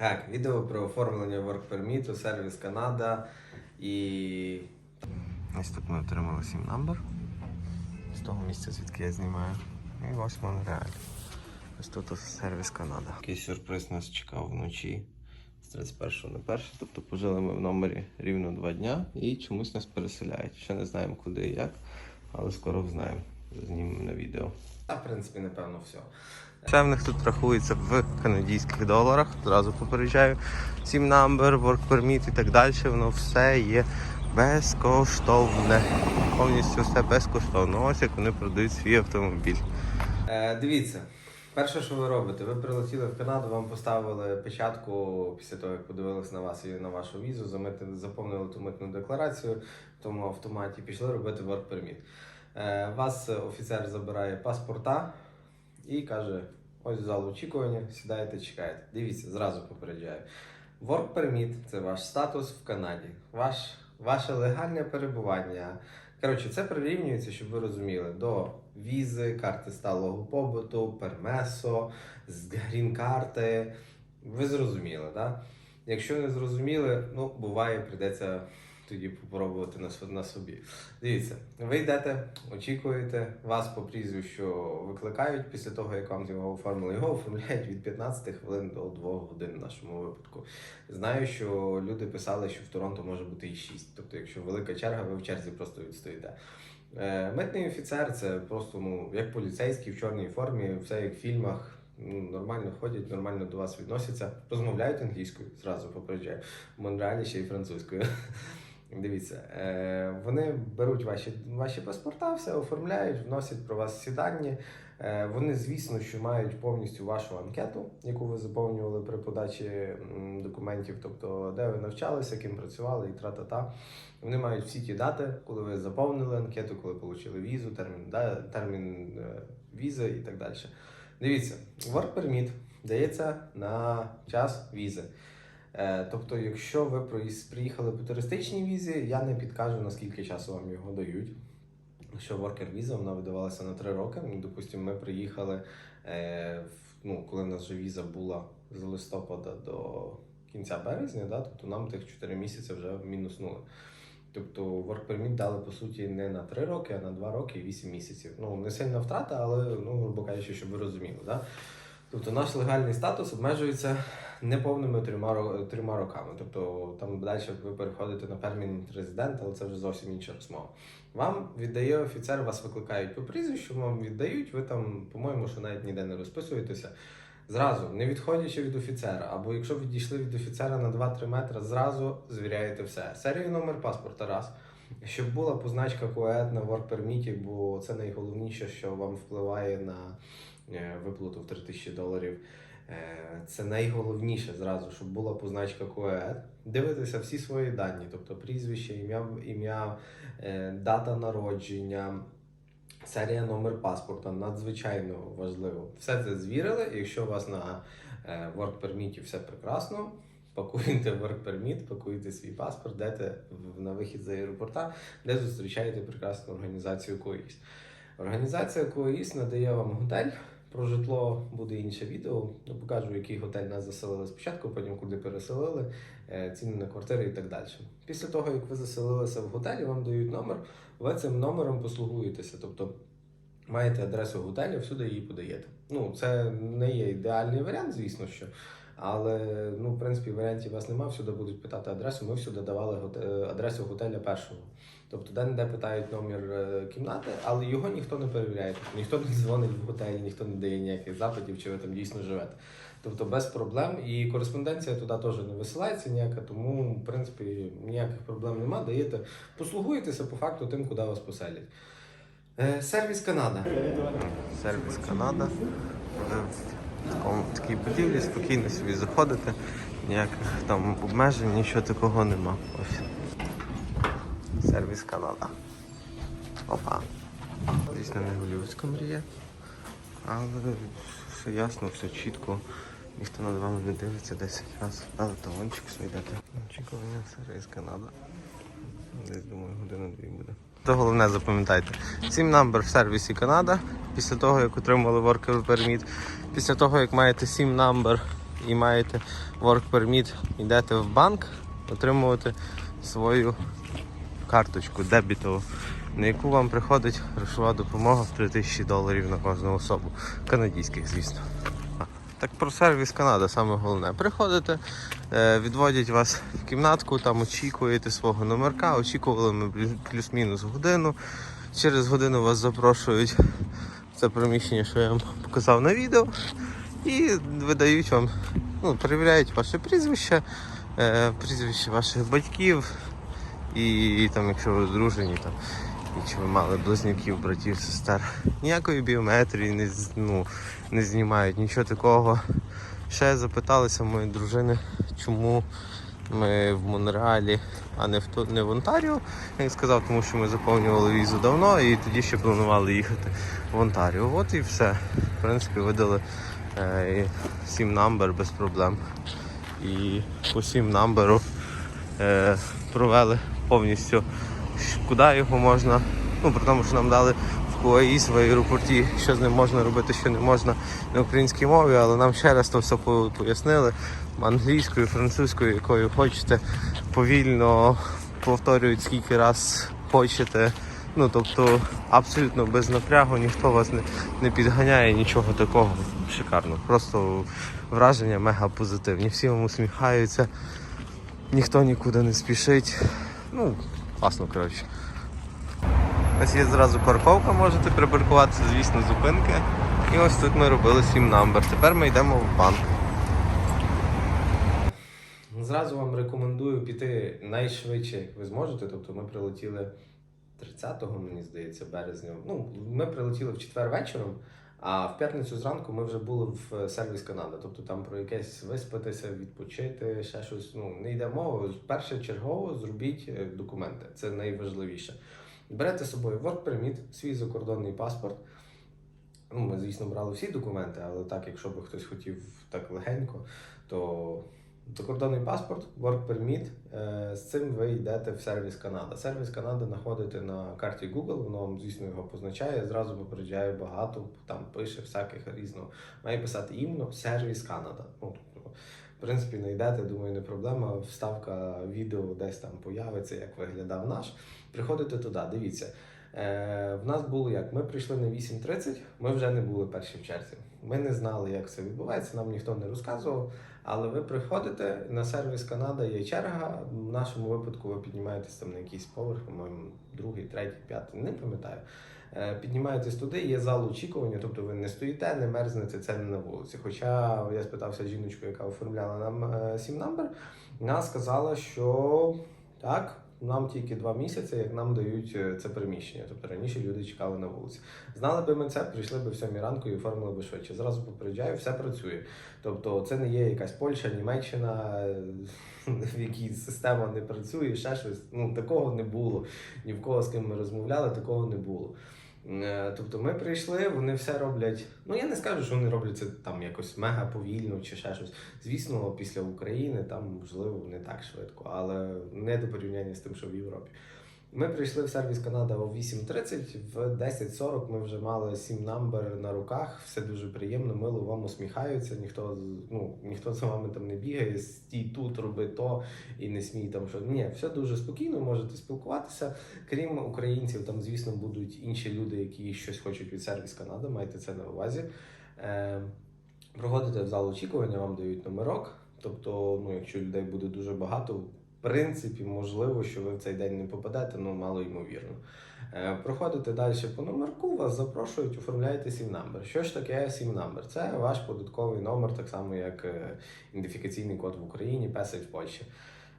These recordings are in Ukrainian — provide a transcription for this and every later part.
Так, відео про оформлення Work Permit, сервіс Канада і. Ось тут ми отримали сім number з того місця, звідки я знімаю. І ось Монреаль. Ось тут ось сервіс Канада. Якийсь сюрприз нас чекав вночі з 31 на 1. Тобто пожили ми в номері рівно два дня і чомусь нас переселяють. Ще не знаємо куди і як, але скоро знаємо. Знімемо на відео. Та, в принципі, напевно, все. Ще в них тут рахується в канадських доларах. Зразу попереджаю. Сім number, work permit і так далі. Воно все є безкоштовне. Повністю все безкоштовно. Ось як вони продають свій автомобіль. Е, дивіться, перше, що ви робите, ви прилетіли в Канаду, вам поставили печатку після того, як подивилися на вас і на вашу візу, замити, заповнили ту митну декларацію в тому автоматі, пішли робити work permit. Е, вас офіцер забирає паспорта і каже: ось зал очікування, сідаєте, чекаєте. Дивіться, зразу попереджаю. Work permit – це ваш статус в Канаді, ваш, ваше легальне перебування. Коротше, це прирівнюється, щоб ви розуміли, до візи, карти сталого побуту, пермесо, грін-карти. Ви зрозуміли, так? Якщо не зрозуміли, ну буває, прийдеться тоді попробувати на, на собі. Дивіться, ви йдете, очікуєте, вас по прізвищу викликають після того, як вам його оформили. Його оформляють від 15 хвилин до 2 годин в нашому випадку. Знаю, що люди писали, що в Торонто може бути і 6. Тобто, якщо велика черга, ви в черзі просто відстоїте. Е, Митний офіцер це просто ну, як поліцейський в чорній формі, все як в фільмах. Ну, нормально ходять, нормально до вас відносяться, розмовляють англійською, зразу попереджаю. В Монреалі ще й французькою. Дивіться, е, вони беруть ваші, ваші паспорта, все оформляють, вносять про вас всі дані. Е, вони, звісно, що мають повністю вашу анкету, яку ви заповнювали при подачі документів, тобто де ви навчалися, ким працювали і тра-та-та. Вони мають всі ті дати, коли ви заповнили анкету, коли отримали візу, термін, да, термін е, візи і так далі. Дивіться, work permit дається на час візи. Е, Тобто, якщо ви приїхали по туристичній візі, я не підкажу, наскільки часу вам його дають. Якщо worker віза, вона видавалася на 3 роки. Ну, допустимо, ми приїхали, е, ну, коли в нас вже віза була з листопада до кінця березня, да, тобто нам тих 4 місяці вже мінуснули. Тобто work permit дали по суті не на 3 роки, а на 2 роки і 8 місяців. Ну, не сильна втрата, але, ну, грубо кажучи, щоб ви розуміли. Да? Тобто наш легальний статус обмежується неповними трьома, трьома роками. Тобто там далі ви переходите на пермінент резидент, але це вже зовсім інша розмова. Вам віддає офіцер, вас викликають по прізвищу, вам віддають, ви там, по-моєму, що навіть ніде не розписуєтеся. Зразу, не відходячи від офіцера, або якщо відійшли від офіцера на 2-3 метри, зразу звіряєте все. Серію номер паспорта раз. Щоб була позначка КОЕД на work permit, бо це найголовніше, що вам впливає на е, виплату в 3000 доларів. Е, Це найголовніше зразу, щоб була позначка КОЕД. Дивитися всі свої дані, тобто прізвище, ім'я, ім'я, е, дата народження, серія номер паспорта надзвичайно важливо. Все це звірили. і Якщо у вас на work permit все прекрасно, пакуєте work permit, пакуєте свій паспорт, йдете на вихід з аеропорта, де зустрічаєте прекрасну організацію КОІС. Організація КОІС надає вам готель. Про житло буде інше відео. Я покажу, який готель нас заселили спочатку, потім куди переселили, е, ціни на квартири і так далі. Після того, як ви заселилися в готелі, вам дають номер, ви цим номером послугуєтеся. Тобто маєте адресу готелю, всюди її подаєте. Ну, це не є ідеальний варіант, звісно що. Але ну, в принципі, варіантів у вас немає, всюди будуть питати адресу. Ми всюди давали адресу готеля першого. Тобто, де де питають номер е, кімнати, але його ніхто не перевіряє. Тобто, ніхто не дзвонить в готель, ніхто не дає ніяких запитів, чи ви там дійсно живете. Тобто без проблем. І кореспонденція туди теж не висилається ніяка, тому в принципі ніяких проблем немає. Даєте, послугуєтеся по факту тим, куди вас поселять. Е, Сервіс Канада. Сервіс Канада. В такій будівлі спокійно собі заходите, ніяких там обмежень, нічого такого нема. Ось. Сервіс Канада. Опа. Дійсно не голівудська мрія. Але все ясно, все чітко. Ніхто над вами не дивиться 10 разів. Але талончик свійдете. Очікування сервіс Канада. Десь думаю, година-дві буде. То головне запам'ятайте. Сім number в сервісі Канада. Після того, як отримали worker permit, після того, як маєте сім number і маєте work permit, йдете в банк отримувати свою карточку дебітову, на яку вам приходить грошова допомога в 3000 доларів на кожну особу. Канадійських, звісно. Так про сервіс Канада саме головне. Приходите, е, відводять вас в кімнатку, там очікуєте свого номерка, очікували ми плюс- плюс-мінус годину. Через годину вас запрошують в це приміщення, що я вам показав на відео, і видають вам, ну, перевіряють ваше прізвище, е, прізвище ваших батьків, і, там, якщо ви одружені, і чи ви мали близнюків, братів, сестер. Ніякої біометрії не, ну, не знімають, нічого такого. Ще запиталися мої дружини, чому ми в Монреалі, а не в, не в Онтаріо. Я сказав, тому що ми заповнювали візу давно і тоді ще планували їхати в Онтаріо. От і все. В принципі, видали е, сім намбер без проблем. І по сім намберу е, провели повністю, куди його можна. Ну, при тому, що нам дали в КУАІС в аеропорті, що з ним можна робити, що не можна на українській мові, але нам ще раз то все пояснили англійською, французькою, якою хочете, повільно повторюють скільки раз хочете. Ну, тобто абсолютно без напрягу, ніхто вас не, не підганяє, нічого такого. Шикарно. Просто враження мега позитивні. Всі вам усміхаються, ніхто нікуди не спішить. Ну, класно, коротше. Ось є зразу парковка, можете припаркуватися, звісно, зупинки. І ось тут ми робили 7 намбер. Тепер ми йдемо в банк. Зразу вам рекомендую піти найшвидше, як ви зможете. Тобто ми прилетіли 30-го, мені здається, березня. Ну, ми прилетіли в четвер вечором, а в п'ятницю зранку ми вже були в сервіс Канада. Тобто там про якесь виспатися, відпочити, ще щось. Ну, не йде мова. Перше чергово зробіть е, документи. Це найважливіше. Берете з собою work permit, свій закордонний паспорт. Ну, ми, звісно, брали всі документи, але так, якщо би хтось хотів так легенько, то закордонний паспорт, work permit, е, з цим ви йдете в сервіс Канада. Сервіс Канада знаходите на карті Google, воно вам, звісно, його позначає. Зразу попереджає багато, там пише всяких різного. Має писати іменно сервіс Канада. Ну, тобто, в принципі, знайдете, думаю, не проблема. Вставка відео десь там появиться, як виглядав наш. Приходите туди, дивіться. Е, в нас було як? Ми прийшли на 8.30, ми вже не були перші в черзі. Ми не знали, як це відбувається, нам ніхто не розказував. Але ви приходите на сервіс Канада, є черга. В нашому випадку ви піднімаєтесь там на якийсь поверх, по-моєму, другий, третій, п'ятий, не пам'ятаю. Е, Піднімаєтесь туди, є зал очікування, тобто ви не стоїте, не мерзнете, це не на вулиці. Хоча я спитався жіночку, яка оформляла нам е, сім намбер, вона сказала, що так, нам тільки два місяці, як нам дають е, це приміщення. Тобто раніше люди чекали на вулиці. Знали би ми це, прийшли б в сьомій ранку і оформили би швидше. Зразу попереджаю, все працює. Тобто це не є якась Польща, Німеччина, е, в якій система не працює, ще щось. Ну такого не було. Ні в кого з ким ми розмовляли, такого не було. Е, Тобто ми прийшли, вони все роблять. Ну я не скажу, що вони роблять це там якось мега повільно чи ще щось. Звісно, після України там можливо не так швидко, але не до порівняння з тим, що в Європі. Ми прийшли в сервіс Канада о 8.30, в 10.40 ми вже мали сім намбер на руках. Все дуже приємно, мило вам усміхаються. Ніхто ну ніхто за вами там не бігає, стій тут, роби то і не смій там що. Ні, все дуже спокійно, можете спілкуватися. Крім українців, там, звісно, будуть інші люди, які щось хочуть від сервіс Канада, майте це на увазі. Е, проходите в зал очікування, вам дають номерок. Тобто, ну, якщо людей буде дуже багато, принципі, можливо, що ви в цей день не попадете, ну мало ймовірно. Е, проходите далі по номерку, вас запрошують, оформляєте сім намбер. Що ж таке сім намбер? Це ваш податковий номер, так само як е, ідентифікаційний код в Україні, песель в Польщі.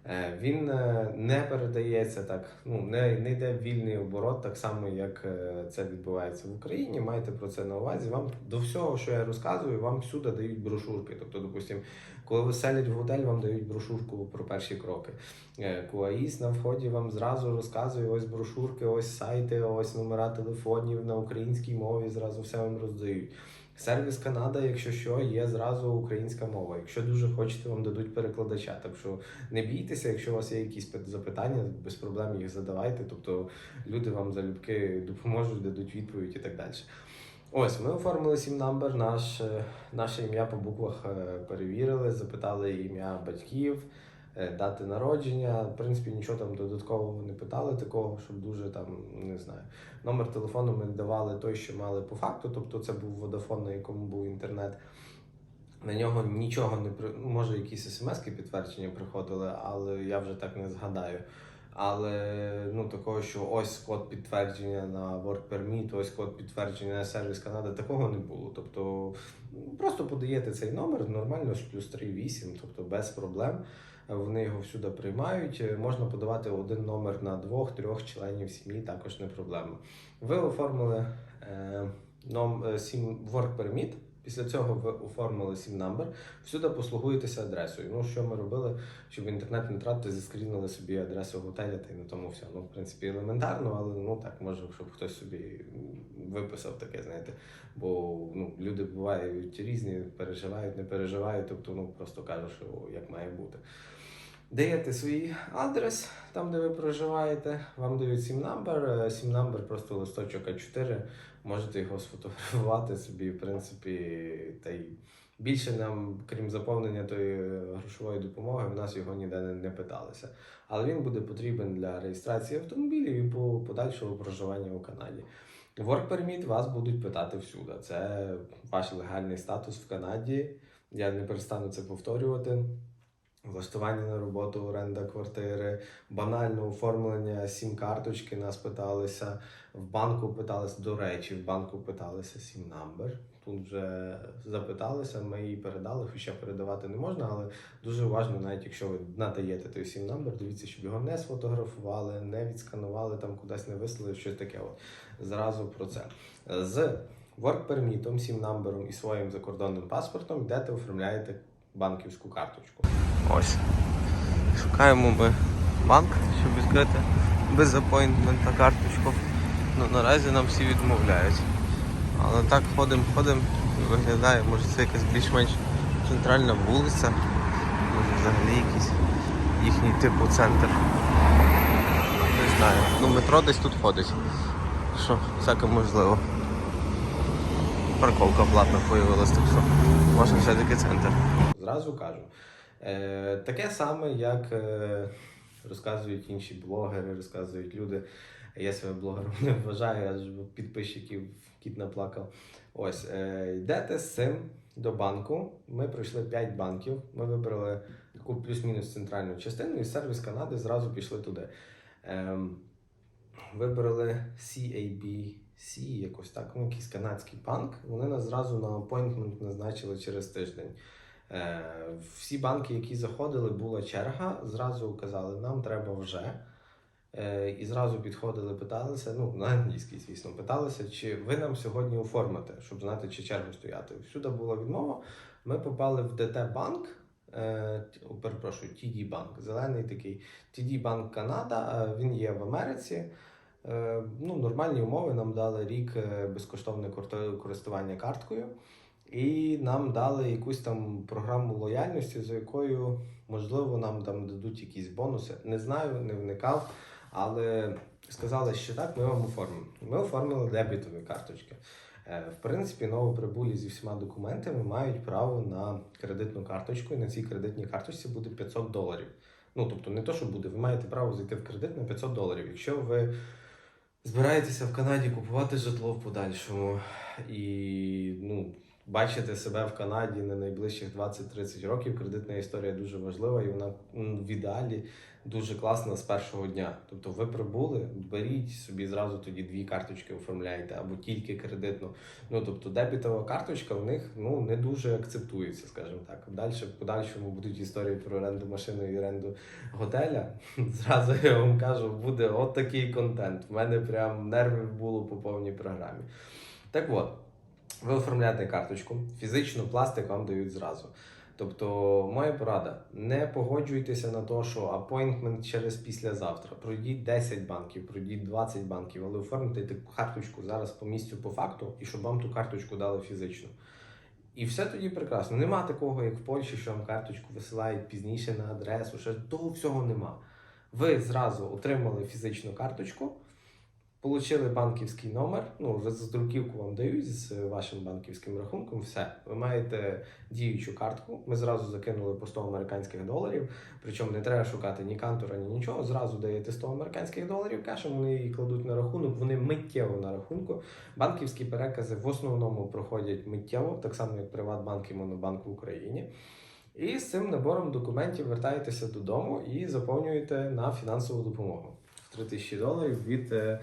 Е, Він е, не передається так, ну не, не йде вільний оборот, так само як е, це відбувається в Україні. Майте про це на увазі. Вам до всього, що я розказую, вам всюди дають брошурки. Тобто, допустим, коли ви селять в готель, вам дають брошурку про перші кроки. Куаїс на вході вам зразу розказує ось брошурки, ось сайти, ось номера телефонів на українській мові. Зразу все вам роздають. Сервіс Канада, якщо що, є зразу українська мова. Якщо дуже хочете, вам дадуть перекладача. Так що не бійтеся, якщо у вас є якісь запитання, без проблем їх задавайте. Тобто люди вам залюбки допоможуть, дадуть відповідь і так далі. Ось, ми оформили сім number, наш, е, наше ім'я по буквах е, перевірили, запитали ім'я батьків, дати народження. В принципі, нічого там додаткового не питали, такого, щоб дуже там, не знаю. Номер телефону ми давали той, що мали по факту, тобто це був Vodafone, на якому був інтернет. На нього нічого не при... може, якісь смс-ки підтвердження приходили, але я вже так не згадаю. Але ну такого, що ось код підтвердження на Work Permit, ось код підтвердження на сервіс Канади, такого не було. Тобто просто подаєте цей номер, нормально ж плюс 3,8, тобто без проблем. Вони його всюди приймають. Е, Можна подавати один номер на двох-трьох членів сім'ї, також не проблема. Ви оформили е, е, сім Work Permit, Після цього ви оформили сім number, всюди послугуєтеся адресою. Ну, що ми робили, щоб інтернет не тратити, заскрінили собі адресу готеля та й на тому все. Ну, в принципі, елементарно, але ну так, може, щоб хтось собі виписав таке, знаєте. Бо ну, люди бувають різні, переживають, не переживають, тобто ну, просто кажуть, що як має бути. Даєте свій адрес, там, де ви проживаєте, вам дають сім number, сім number просто листочок А4, можете його сфотографувати собі, в принципі, та й більше нам, крім заповнення тої грошової допомоги, в нас його ніде не питалися. Але він буде потрібен для реєстрації автомобілів і по подальшого проживання у Канаді. Work Permit вас будуть питати всюди. Це ваш легальний статус в Канаді. Я не перестану це повторювати. Влаштування на роботу, оренда квартири, банально оформлення сім-карточки нас питалися. В банку питалися, до речі, в банку питалися сім number. Тут вже запиталися, ми її передали, хоча передавати не можна, але дуже уважно, навіть якщо ви надаєте той сім number, дивіться, щоб його не сфотографували, не відсканували, там кудись не вислали, щось таке. От. Зразу про це. З work permit, сім number і своїм закордонним паспортом йдете, оформляєте банківську карточку. Ось. Шукаємо ми банк, щоб відкрити без апойнтмента карточку. Ну, наразі нам всі відмовляють. Але так ходимо, ходимо і виглядає, може це якась більш-менш центральна вулиця, може взагалі якийсь їхній типу центр. Не знаю. Ну метро десь тут ходить. Що, всяке можливо. Парковка платна появилась, так що може все-таки центр. Зразу кажу. Е, таке саме, як е, розказують інші блогери, розказують люди. Я себе блогером не вважаю, я ж підписчиків кіт наплакав. Ось, е, йдете з цим до банку. Ми пройшли 5 банків. Ми вибрали таку плюс-мінус центральну частину, і сервіс Канади зразу пішли туди. Ем, вибрали CABC, якось так, ну якийсь канадський банк. Вони нас зразу на апойнтмент назначили через тиждень. Е, всі банки, які заходили, була черга, зразу казали, нам треба вже. Е, і зразу підходили, питалися, ну, на англійській, звісно, питалися, чи ви нам сьогодні оформите, щоб знати, чи чергу стояти. Всюди була відмова. Ми попали в ДТ банк, е, перепрошую, TD банк, зелений такий. TD банк Канада, він є в Америці. Ну, нормальні умови нам дали рік безкоштовне користування карткою. І нам дали якусь там програму лояльності, за якою, можливо, нам там дадуть якісь бонуси. Не знаю, не вникав, але сказали, що так, ми вам оформимо. Ми оформили дебітові карточки. Е, В принципі, новоприбулі зі всіма документами мають право на кредитну карточку, і на цій кредитній карточці буде 500 доларів. Ну, тобто, не то, що буде, ви маєте право зайти в кредит на 500 доларів. Якщо ви збираєтеся в Канаді купувати житло в подальшому і ну, бачите себе в Канаді на найближчих 20-30 років, кредитна історія дуже важлива і вона в ідеалі дуже класна з першого дня. Тобто ви прибули, беріть собі зразу тоді дві карточки оформляйте або тільки кредитну. Ну тобто дебітова карточка в них ну не дуже акцептується, скажімо так. Далі в подальшому будуть історії про оренду машини і оренду готеля. Зразу я вам кажу, буде от такий контент. У мене прям нервів було по повній програмі. Так от, ви оформляєте карточку, фізично пластик вам дають зразу. Тобто, моя порада: не погоджуйтеся на те, що апойнтмент через післязавтра. Пройдіть 10 банків, пройдіть 20 банків, але оформте карточку зараз по місцю по факту, і щоб вам ту карточку дали фізично. І все тоді прекрасно. Нема такого, як в Польщі, що вам карточку висилають пізніше на адресу. Ще того всього нема. Ви зразу отримали фізичну карточку, Получили банківський номер, ну, роздруківку вам дають з вашим банківським рахунком, все. Ви маєте діючу картку. Ми зразу закинули по 100 американських доларів. Причому не треба шукати ні кантора, ні нічого. Зразу даєте 100 американських доларів кешем, вони її кладуть на рахунок, вони миттєво на рахунку. Банківські перекази в основному проходять миттєво, так само як Приватбанк і Монобанк в Україні. І з цим набором документів вертаєтеся додому і заповнюєте на фінансову допомогу в 3000 доларів від е,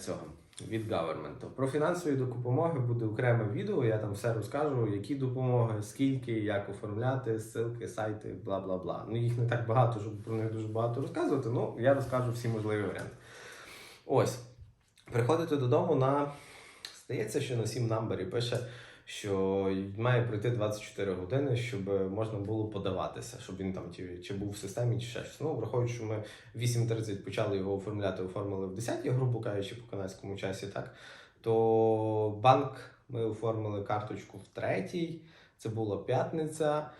цього. Від гаверменту. Про фінансові допомоги буде окреме відео. Я там все розкажу, які допомоги, скільки, як оформляти, ссылки, сайти, бла бла бла. Ну їх не так багато, щоб про них дуже багато розказувати. Ну я розкажу всі можливі варіанти. Ось. Приходите додому на. Здається, що на 7 намбері пише, що має пройти 24 години, щоб можна було подаватися, щоб він там чи, був в системі, чи ще щось. Ну, враховуючи, що ми в 8.30 почали його оформляти, оформили в 10 грубо кажучи, по канадському часі, так то банк ми оформили карточку в третій. Це була п'ятниця.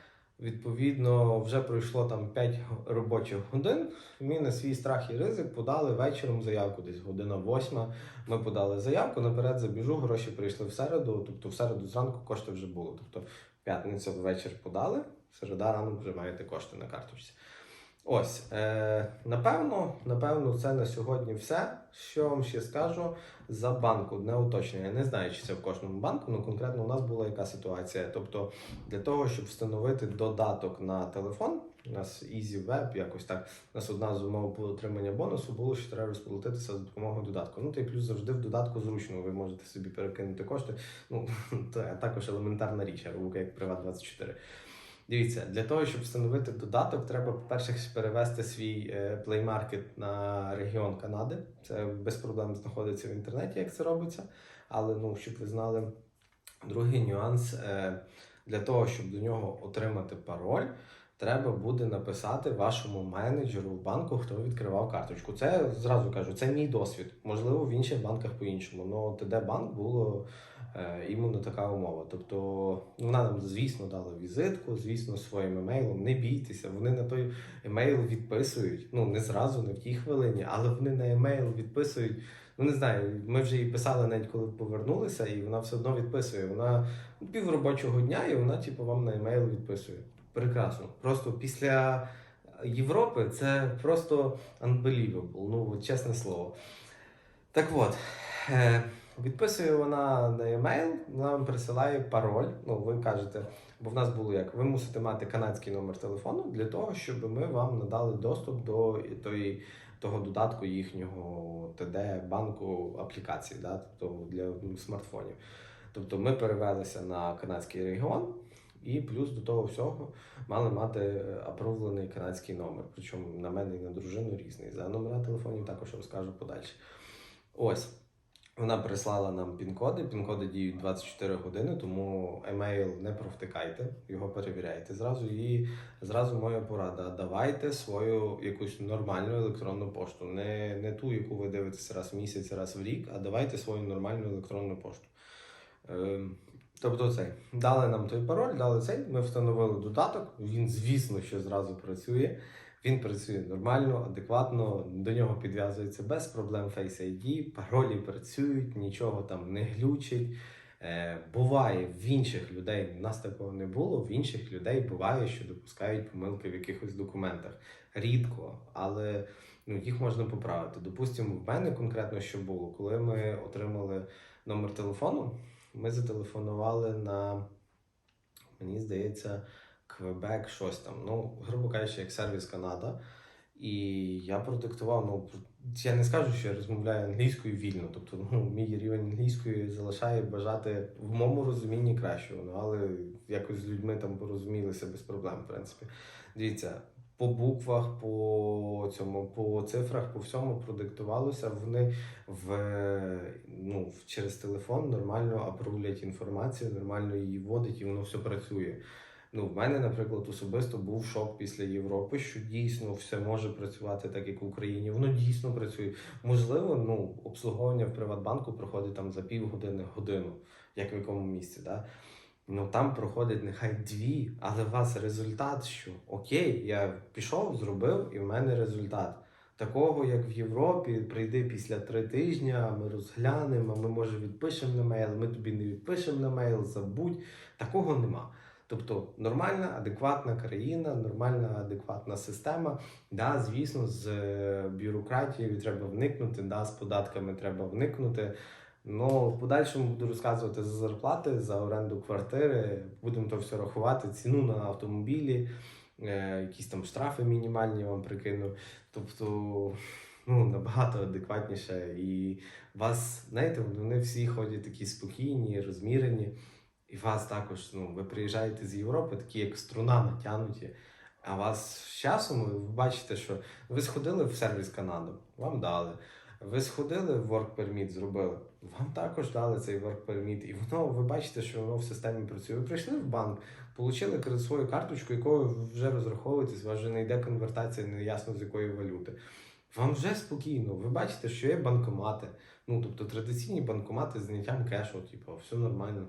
Відповідно, вже пройшло там 5 робочих годин. Ми на свій страх і ризик подали вечором заявку, десь година восьма. Ми подали заявку, наперед забіжу, гроші прийшли в середу, тобто в середу зранку кошти вже були. Тобто п'ятницю ввечері подали, середа ранок вже маєте кошти на карточці. Ось, е, напевно, напевно, це на сьогодні все. Що вам ще скажу за банку, не уточнення. Я не знаю, чи це в кожному банку, але конкретно у нас була яка ситуація. Тобто, для того, щоб встановити додаток на телефон, у нас Easy Web, якось так. У нас одна з умов по отримання бонусу було, що треба розплатитися за допомогою додатку. Ну та й плюс завжди в додатку зручно. Ви можете собі перекинути кошти. Ну це також елементарна річ, рука як Приват 24. Дивіться, для того, щоб встановити додаток, треба, по-перше, перевести свій Market на регіон Канади. Це без проблем знаходиться в інтернеті, як це робиться. Але ну, щоб ви знали, другий нюанс е, для того, щоб до нього отримати пароль. Треба буде написати вашому менеджеру в банку, хто відкривав карточку. Це зразу кажу, це мій досвід. Можливо, в інших банках по-іншому. але ТД банк було іменно така умова. Тобто вона нам, звісно, дала візитку, звісно, своїм емейлом. Не бійтеся, вони на той емейл відписують. Ну не зразу, не в тій хвилині, але вони на емейл відписують. Ну не знаю, ми вже її писали навіть коли повернулися, і вона все одно відписує. Вона пів робочого дня, і вона, типу, вам на емейл відписує. Прекрасно. Просто після Європи це просто unbelievable, ну чесне слово. Так от, е, відписує вона на емейл, вона вам присилає пароль. Ну, ви кажете, бо в нас було як, ви мусите мати канадський номер телефону для того, щоб ми вам надали доступ до тої, того додатку їхнього ТД банку аплікації, да, тобто для смартфонів. Тобто ми перевелися на канадський регіон. І плюс до того всього мали мати апровлений канадський номер. Причому на мене і на дружину різний. За номера телефонів також розкажу подальше. Ось. Вона прислала нам пін-коди. Пін-коди діють 24 години, тому емейл не провтикайте, його перевіряйте зразу. І зразу моя порада: давайте свою якусь нормальну електронну пошту. Не, не ту, яку ви дивитеся раз в місяць, раз в рік, а давайте свою нормальну електронну пошту. Ем, Тобто цей дали нам той пароль, дали цей. Ми встановили додаток. Він, звісно, що зразу працює. Він працює нормально, адекватно. До нього підв'язується без проблем Face ID, паролі працюють, нічого там не глючить. Е, буває в інших людей, у нас такого не було. В інших людей буває, що допускають помилки в якихось документах. Рідко, але ну, їх можна поправити. Допустимо, в мене конкретно що було, коли ми отримали номер телефону. Ми зателефонували на, мені здається, Квебек, щось там. Ну, грубо кажучи, як сервіс Канада. І я продиктував, ну я не скажу, що я розмовляю англійською вільно. Тобто, ну, мій рівень англійської залишає бажати в моєму розумінні кращого. Ну, але якось з людьми там порозумілися без проблем, в принципі. Дивіться, по буквах, по цьому, по цифрах, по всьому продиктувалося. Вони в ну через телефон нормально апрувлять інформацію, нормально її вводить, і воно все працює. Ну, в мене, наприклад, особисто був шок після Європи, що дійсно все може працювати так, як в Україні. Воно дійсно працює. Можливо, ну обслуговування в Приватбанку проходить там за півгодини, годину, як в якому місці. Да? Ну там проходить нехай дві, але у вас результат, що окей, я пішов, зробив, і в мене результат. Такого, як в Європі, прийди після три тижні, ми розглянемо, ми може відпишемо на мейл, ми тобі не відпишемо на мейл, забудь. Такого нема. Тобто нормальна, адекватна країна, нормальна, адекватна система. Да, звісно, з е, бюрократією треба вникнути, да, з податками треба вникнути. Ну, в подальшому буду розказувати за зарплати, за оренду квартири. Будемо то все рахувати, ціну на автомобілі, е, якісь там штрафи мінімальні вам прикину. Тобто, ну, набагато адекватніше. І вас, знаєте, вони всі ходять такі спокійні, розмірені. І вас також, ну, ви приїжджаєте з Європи, такі як струна натягнуті. А вас з часом ви бачите, що ви сходили в сервіс Канаду, вам дали. Ви сходили в Work Permit, зробили, вам також дали цей Work Permit, і воно ви бачите, що воно в системі працює. Ви прийшли в банк, отримали кредит- свою карточку, якою ви вже розраховуєтесь, у вас вже не йде конвертація, не ясно з якої валюти. Вам вже спокійно, ви бачите, що є банкомати. Ну, тобто традиційні банкомати з зняттям кешу, типу, все нормально.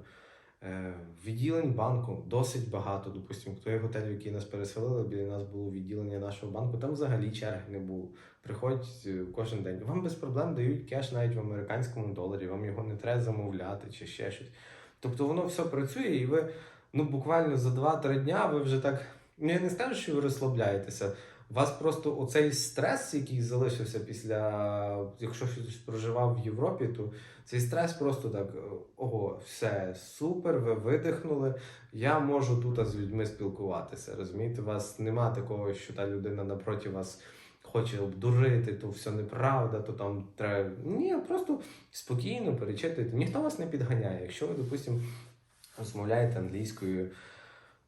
Е, Відділень банку досить багато. Допустимо, той готель, який нас переселили, біля нас було відділення нашого банку, там взагалі черги не було. Приходять е, кожен день. Вам без проблем дають кеш навіть в американському доларі, вам його не треба замовляти чи ще щось. Тобто воно все працює, і ви ну, буквально за 2-3 дня ви вже так. Ну, я не скажу, що ви розслабляєтеся. Вас просто оцей стрес, який залишився після, якщо хтось проживав в Європі, то цей стрес просто так: ого, все супер, ви видихнули. Я можу тут з людьми спілкуватися. Розумієте, у вас нема такого, що та людина напроти вас хоче обдурити, то все неправда, то там треба. Ні, просто спокійно перечитуйте. Ніхто вас не підганяє. Якщо ви, допустимо, розмовляєте англійською.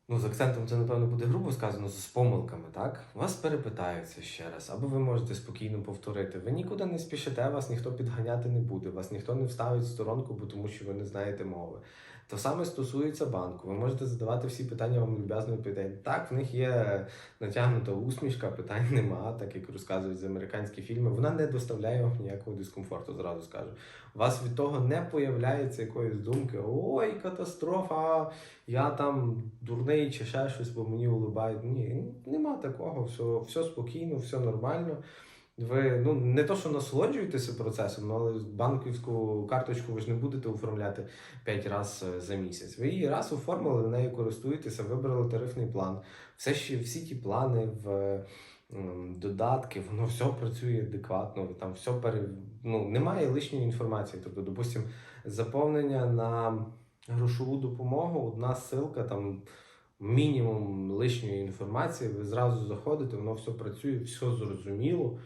Ну, з акцентом це, напевно, буде грубо сказано, з помилками, так? Вас перепитаються ще раз, або ви можете спокійно повторити. Ви нікуди не спішите, вас ніхто підганяти не буде, вас ніхто не вставить в сторонку, бо тому що ви не знаєте мови. То саме стосується банку. Ви можете задавати всі питання, вам люб'язно відповідають. Так, в них є натягнута усмішка, питань нема, так як розказують з американські фільми. Вона не доставляє вам ніякого дискомфорту, зразу скажу. У вас від того не появляється якоїсь думки: ой, катастрофа, я там дурний чи ще щось, бо мені улибають. Ні, нема такого, все, все спокійно, все нормально. Ви ну не то, що насолоджуєтеся процесом, але банківську карточку ви ж не будете оформляти 5 разів за місяць. Ви її раз оформили, ви нею користуєтеся, вибрали тарифний план. Все ще всі ті плани в додатки, воно все працює адекватно. Там все пере... ну, немає лишньої інформації. Тобто, допустимо, заповнення на грошову допомогу, одна ссылка там. Мінімум лишньої інформації, ви зразу заходите, воно все працює, все зрозуміло,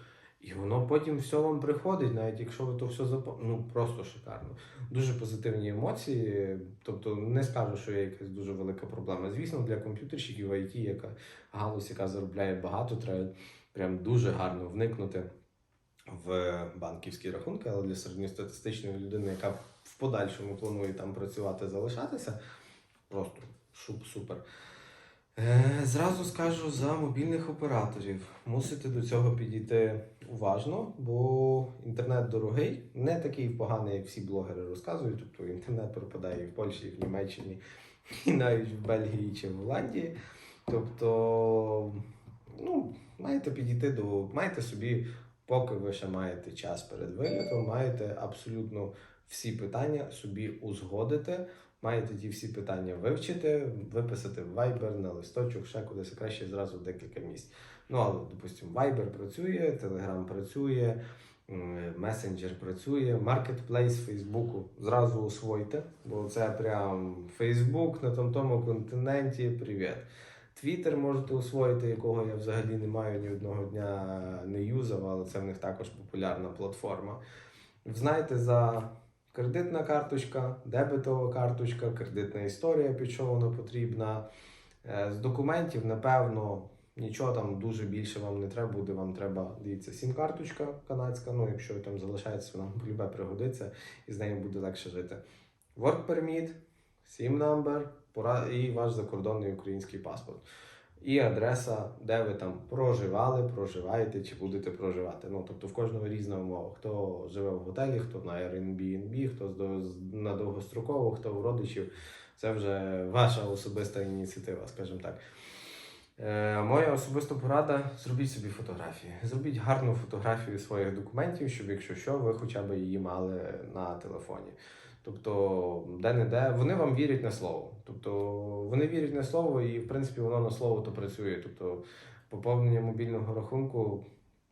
і воно потім все вам приходить, навіть якщо ви то все запо... ну просто шикарно. Дуже позитивні емоції. Тобто не скажу, що є якась дуже велика проблема. Звісно, для комп'ютерщиків IT, яка галузь, яка заробляє багато, треба прям дуже гарно вникнути в банківські рахунки, але для середньостатистичної людини, яка в подальшому планує там працювати, залишатися, просто шуп супер. Е, Зразу скажу за мобільних операторів. Мусите до цього підійти уважно, бо інтернет дорогий, не такий поганий, як всі блогери розказують. Тобто інтернет пропадає і в Польщі, і в Німеччині, і навіть в Бельгії чи в Голландії. Тобто, ну, маєте підійти до, маєте собі, поки ви ще маєте час перед вилітом, маєте абсолютно всі питання собі узгодити. Маєте ті всі питання вивчити, виписати в Viber на листочок, ще кудись краще зразу декілька місць. Ну, але, допустимо, Viber працює, Telegram працює, м, Messenger працює, Marketplace Фейсбуку зразу освойте, бо це прям Facebook на тому тому континенті. Привіт. Твіттер можете освоїти, якого я взагалі не маю ні одного дня не юзав, але це в них також популярна платформа. Знаєте за кредитна карточка, дебетова карточка, кредитна історія, під що вона потрібна. Е, З документів, напевно, нічого там дуже більше вам не треба буде. Вам треба, дивіться, сім-карточка канадська, ну якщо там залишається, вона полюбе пригодиться і з нею буде легше жити. Work permit, SIM number і ваш закордонний український паспорт. І адреса, де ви там проживали, проживаєте чи будете проживати. Ну, тобто в кожного різна умова. Хто живе в готелі, хто на Airbnb, хто на довгостроково, хто в родичів. Це вже ваша особиста ініціатива, скажімо так. Е, моя особиста порада: зробіть собі фотографії. Зробіть гарну фотографію своїх документів, щоб якщо що, ви хоча б її мали на телефоні. Тобто, де-не-де, вони вам вірять на слово. Тобто, вони вірять на слово, і в принципі воно на слово то працює. Тобто, поповнення мобільного рахунку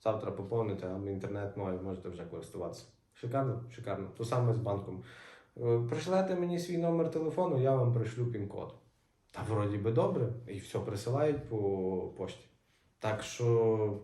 завтра поповните, а інтернет має, можете вже користуватися. Шикарно, шикарно. То саме з банком. Е, Пришлете мені свій номер телефону, я вам пришлю пін-код. Та вроді би добре, і все присилають по пошті. Так що